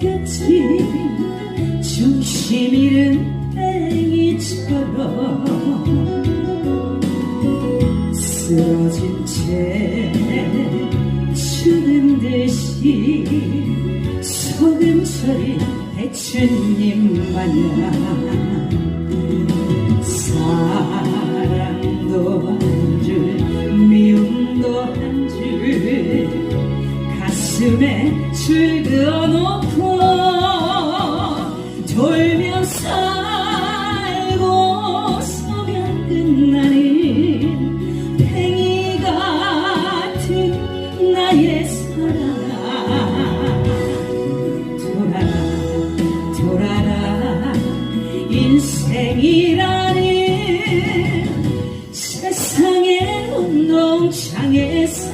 끝이 중심 잃은 땡이처럼 쓰러진 채 죽은 듯이 소금처리 대추님 마냥 가슴에 즐겨놓고 돌며 살고 서면 끝나는 팽이 같은 나의 사랑. 돌아라 돌아라 인생이라는 세상의 운동장에서